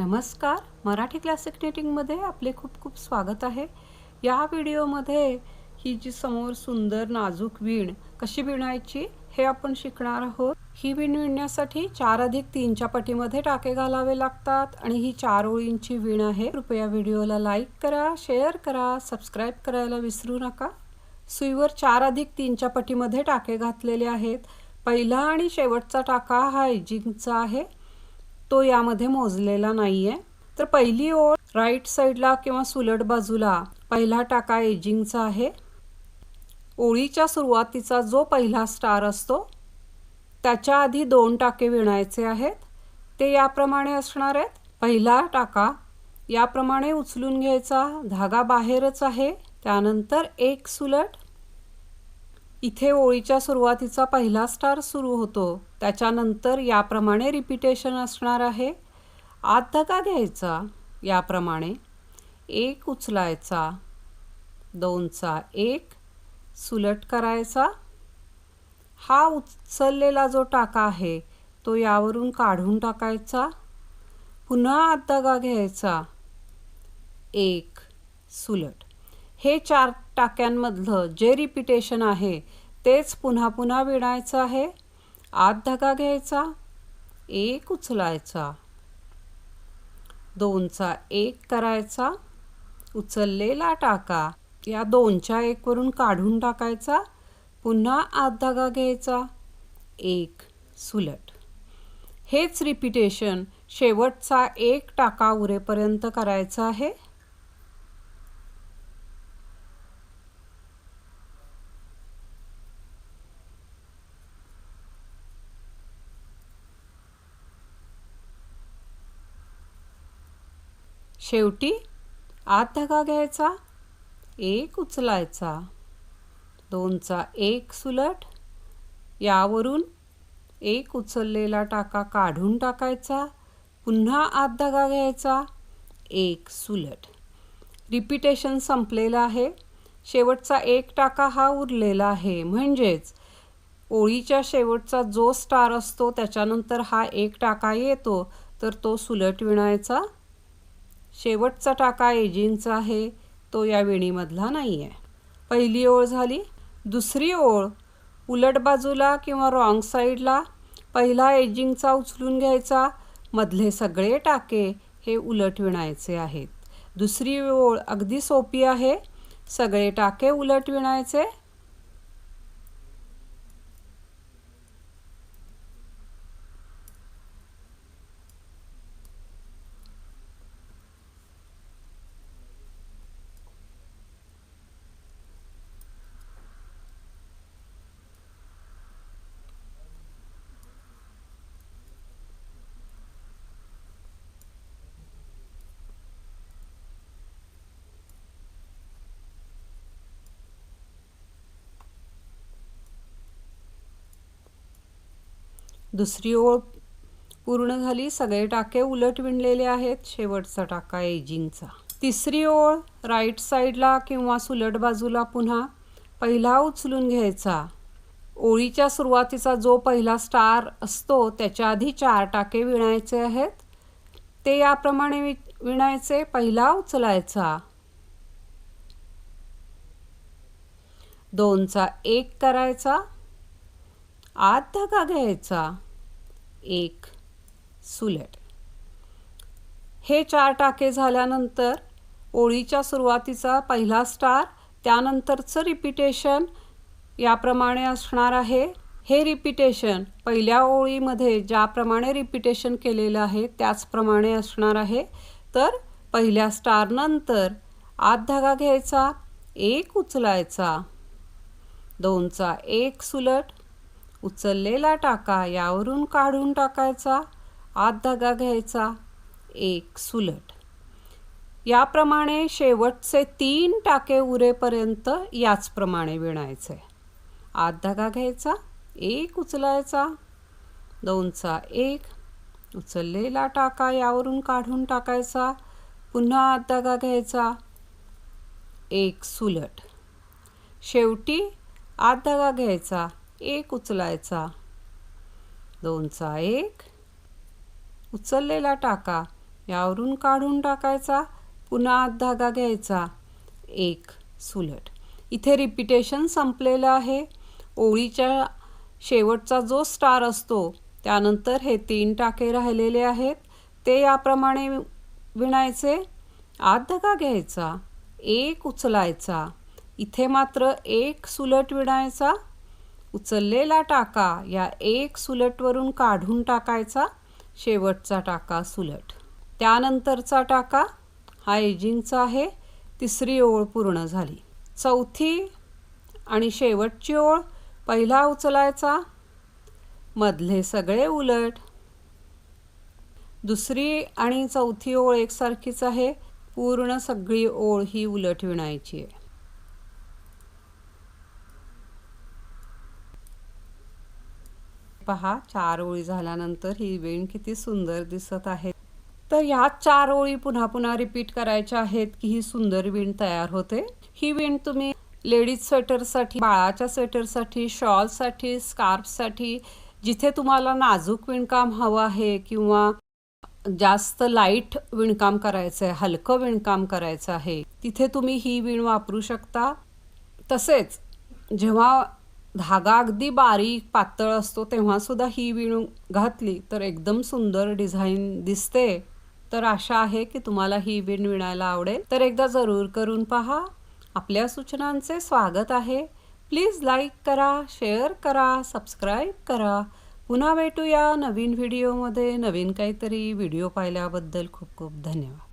नमस्कार. मराठी क्लासिक नेटिंगमध्ये आपले खूप खूप स्वागत आहे. या व्हिडिओमध्ये ही जी समोर सुंदर नाजूक विण कशी विणायची हे आपण शिकणार आहोत. ही विण विणण्यासाठी चार अधिक तीनच्या पटीमध्ये टाके घालावे लागतात आणि ही चार ओळींची विण आहे. कृपया व्हिडिओला लाईक करा शेअर करा सबस्क्राईब करायला विसरू नका. सुईवर चार अधिक तीनच्या पटीमध्ये टाके घातलेले आहेत. पहिला आणि शेवटचा टाका हा एजिंगचा आहे. तो यामध्ये मोजलेला नाहीये. तर पहिली ओळ राईट साईडला किंवा सुलट बाजूला पहिला टाका एजिंगचा आहे. ओळीच्या सुरुवातीचा जो पहिला स्टार असतो त्याच्या आधी दोन टाके विणायचे आहेत. ते याप्रमाणे असणार आहेत. पहिला टाका याप्रमाणे उचलून घ्यायचा धागा बाहेरच आहे. त्यानंतर एक सुलट. इथे ओळीच्या सुरुवातीचा पहिला स्टार सुरू होतो. त्याच्यानंतर याप्रमाणे रिपिटेशन असणार आहे. आत धगा घ्यायचा? याप्रमाणे. एक उचलायचा. दोनचा. एक. सुलट करायचा. हा उचललेला जो टाका आहे तो यावरून काढून टाकायचा. पुन्हा आत दगा घ्यायचा? एक. सुलट. हे चार टाक्यांमधलं जे रिपिटेशन आहे तेच पुन्हा पुन्हा विणायचं आहे. आत धागा घ्यायचा एक उचलायचा. दोनचा एक करायचा उचललेला टाका. या दोनच्या एकवरून काढून टाकायचा पुन्हा आत धागा घ्यायचा. एक सुलट. हेच रिपिटेशन शेवटचा एक टाका उरेपर्यंत करायचं आहे. शेवटी आत धागा घ्यायचा एक उचलायचा. दोनचा एक सुलट यावरून एक उचललेला टाका काढून टाकायचा पुन्हा आत धागा घ्यायचा एक सुलट. रिपिटेशन संपलेलं आहे. शेवटचा एक टाका हा उरलेला आहे. म्हणजेच ओळीच्या शेवटचा जो स्टार असतो त्याच्यानंतर हा एक टाका येतो तर तो सुलट विणायचा. शेवटचा टाका एजिंगचा आहे तो या वेणीमधला नाही आहे पहिली ओळ झाली दुसरी ओळ उलट बाजूला किंवा रॉंग साईडला. पहिला एजिंगचा उचलून घ्यायचा मधले सगळे टाके हे उलट विणायचे आहेत. दुसरी ओळ अगदी सोपी आहे सगळे टाके उलट विणायचे दुसरी ओळ पूर्ण झाली सगळे टाके उलट विणलेले आहेत शेवटचा टाका एजिंगचा. तिसरी ओळ राईट साईडला किंवा सुलट बाजूला पुन्हा पहिला उचलून घ्यायचा. ओळीच्या सुरुवातीचा जो पहिला स्टार असतो त्याच्या आधी चार टाके विणायचे आहेत. ते याप्रमाणे वि विणायचे पहिला उचलायचा. दोनचा एक करायचा. आत धागा घ्यायचा. एक सुलट. हे चार टाके झाल्यानंतर ओळीच्या सुरुवातीचा पहिला स्टार त्यानंतरचं रिपिटेशन याप्रमाणे असणार आहे. हे रिपिटेशन पहिल्या ओळीमध्ये ज्याप्रमाणे रिपिटेशन केलेलं आहे त्याचप्रमाणे असणार आहे. तर पहिल्या स्टारनंतर आत धागा घ्यायचा एक उचलायचा. दोनचा एक सुलट. उचललेला टाका यावरून काढून टाकायचा आत धागा घ्यायचा एक सुलट. याप्रमाणे शेवटचे तीन टाके उरेपर्यंत याचप्रमाणे विणायचे. आत धागा घ्यायचा एक उचलायचा दोनचा एक उचललेला टाका यावरून काढून टाकायचा पुन्हा आत धागा घ्यायचा एक सुलट. शेवटी आत धागा घ्यायचा एक उचलायचा. दोनचा एक. उचललेला टाका. यावरून काढून टाकायचा. पुन्हा आत धागा घ्यायचा. एक. सुलट. इथे रिपिटेशन संपलेलं आहे. ओळीच्या शेवटचा जो स्टार असतो त्यानंतर हे तीन टाके राहिलेले आहेत. ते याप्रमाणे विणायचे. आत धागा घ्यायचा. एक उचलायचा. इथे मात्र एक सुलट विणायचा. उचललेला टाका या एक सुलटवरून काढून टाकायचा शेवटचा टाका सुलट. त्यानंतरचा टाका हा एजिंगचा आहे तिसरी ओळ पूर्ण झाली. चौथी आणि शेवटची ओळ पहिला उचलायचा मधले सगळे उलट. दुसरी आणि चौथी ओळ एकसारखीच आहे पूर्ण सगळी ओळ ही उलट विणायची आहे. पहा चार ओळी झाल्यानंतर ही वेण किती सुंदर दिसत आहे. तर ह्या चार ओळी पुन्हा पुन्हा रिपीट करायच्या आहेत की ही सुंदर विण तयार होते. ही विण तुम्ही लेडीज स्वेटरसाठी बाळाच्या स्वेटरसाठी शॉलसाठी स्कार्फसाठी जिथे तुम्हाला नाजूक विणकाम हवं आहे किंवा जास्त लाइट विणकाम करायचं आहे हलकं विणकाम करायचं आहे तिथे तुम्ही ही विण वापरू शकता. तसेच जेव्हा धागा अगदी बारीक पातळ असतो तेव्हासुद्धा ही विण घातली तर एकदम सुंदर डिझाईन दिसते. तर आशा आहे की तुम्हाला ही विण विणायला आवडेल. तर एकदा जरूर करून पहा. आपल्या सूचनांचे स्वागत आहे. प्लीज लाईक करा शेअर करा सबस्क्राईब करा. पुन्हा भेटूया नवीन व्हिडिओमध्ये. नवीन काहीतरी व्हिडिओ पाहिल्याबद्दल खूप खूप धन्यवाद.